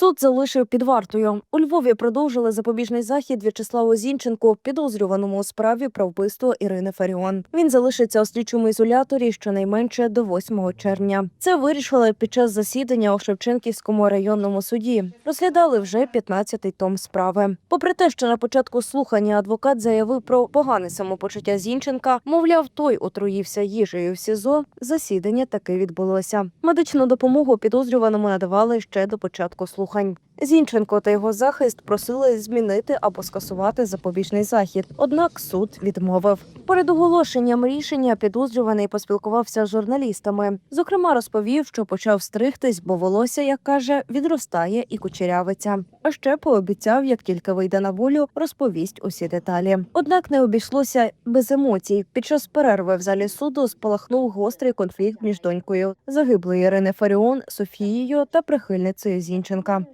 Суд залишив під вартою. У Львові продовжили запобіжний захід В'ячеславу Зінченку, підозрюваному у справі про вбивство Ірини Фаріон. Він залишиться у слідчому ізоляторі щонайменше до 8 червня. Це вирішили під час засідання у Шевченківському районному суді. Розглядали вже 15-й том справи. Попри те, що на початку слухання адвокат заявив про погане самопочуття Зінченка, мовляв, той отруївся їжею в СІЗО. Засідання таки відбулося. Медичну допомогу підозрюваному надавали ще до початку Orang Зінченко та його захист просили змінити або скасувати запобіжний захід. Однак суд відмовив. Перед оголошенням рішення підозрюваний поспілкувався з журналістами. Зокрема, розповів, що почав стригтись, бо волосся, як каже, відростає і кучерявиться. А ще пообіцяв, як тільки вийде на волю, розповість усі деталі. Однак не обійшлося без емоцій. Під час перерви в залі суду спалахнув гострий конфлікт між донькою загиблої Ірини Фаріон, Софією та прихильницею Зінченка.